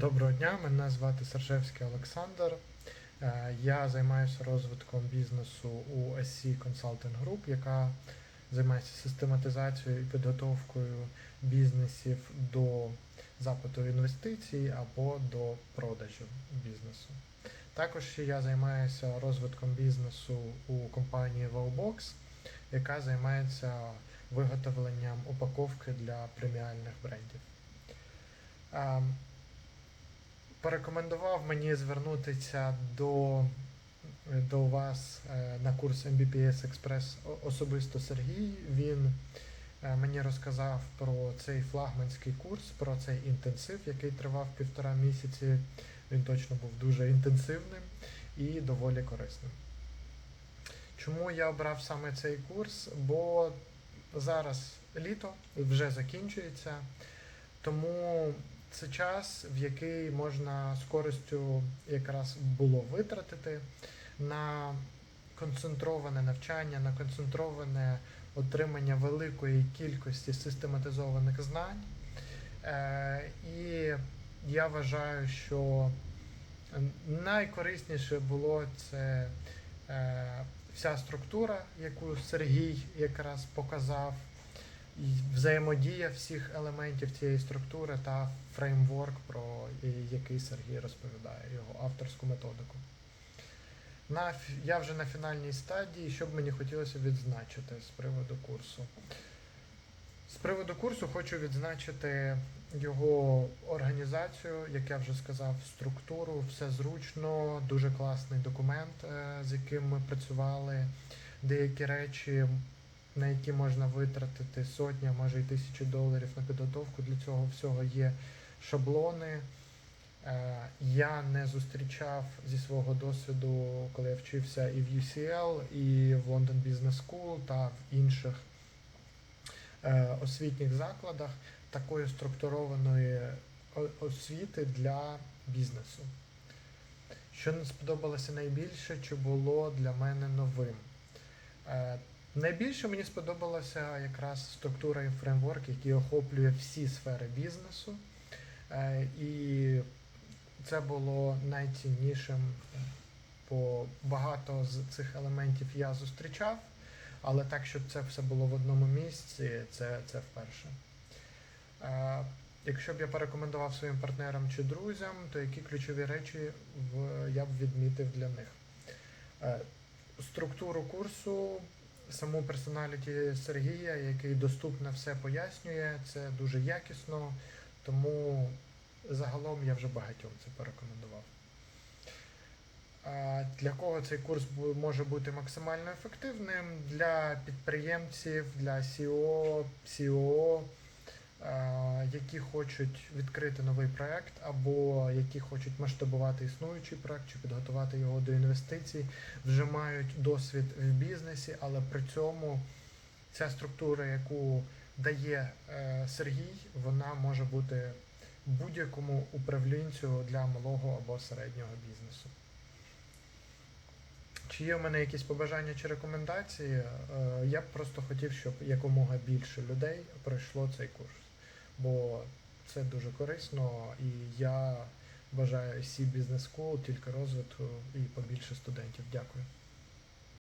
Доброго дня, мене звати Саржевський Олександр. Е, Я займаюся розвитком бізнесу у SC Consulting Group, яка займається систематизацією і підготовкою бізнесів до запиту інвестицій або до продажу бізнесу. Також я займаюся розвитком бізнесу у компанії Wowbox, яка займається виготовленням упаковки для преміальних брендів. Порекомендував мені звернутися до, до вас е, на курс MBPS Express особисто Сергій. Він е, мені розказав про цей флагманський курс, про цей інтенсив, який тривав півтора місяці. Він точно був дуже інтенсивним і доволі корисним. Чому я обрав саме цей курс? Бо зараз літо вже закінчується, тому це час, в який можна з користю якраз було витратити на концентроване навчання, на концентроване отримання великої кількості систематизованих знань. Е, і я вважаю, що найкорисніше було це е, вся структура, яку Сергій якраз показав, взаємодія всіх елементів цієї структури та фреймворк, про який Сергій розповідає, його авторську методику. На, я вже на фінальній стадії, що б мені хотілося відзначити з приводу курсу. З приводу курсу хочу відзначити його організацію, як я вже сказав, структуру, все зручно, дуже класний документ, е, з яким ми працювали. Деякі речі, на які можна витратити сотні, а може й тисячі доларів на підготовку. Для цього всього є шаблони. Е, Я не зустрічав зі свого досвіду, коли я вчився і в UCL, і в London Business School та в інших е, освітніх закладах такої структурованої освіти для бізнесу. Що не сподобалося найбільше, чи було для мене новим? Найбільше мені сподобалася якраз структура і фреймворк, який охоплює всі сфери бізнесу. Е, І це було найціннішим, бо багато з цих елементів я зустрічав, але так, щоб це все було в одному місці, це, це вперше. Е, Якщо б я порекомендував своїм партнерам чи друзям, то які ключові речі я б відмітив для них? Е, Структуру курсу, саму персоналіті Сергія, який доступно все пояснює, це дуже якісно, тому загалом я вже багатьом це порекомендував. Для кого цей курс може бути максимально ефективним? Для підприємців, для СІО, COO, е, які хочуть відкрити новий проект, або які хочуть масштабувати існуючий проект чи підготувати його до інвестицій, вже мають досвід в бізнесі, але при цьому ця структура, яку дає е, Сергій, вона може бути будь-якому управлінцю для малого або середнього бізнесу. Чи є в мене якісь побажання чи рекомендації? Е, Я б просто хотів, щоб якомога більше людей пройшло цей курс, бо це дуже корисно, і я бажаю всі бізнес School тільки розвитку і побільше студентів. Дякую.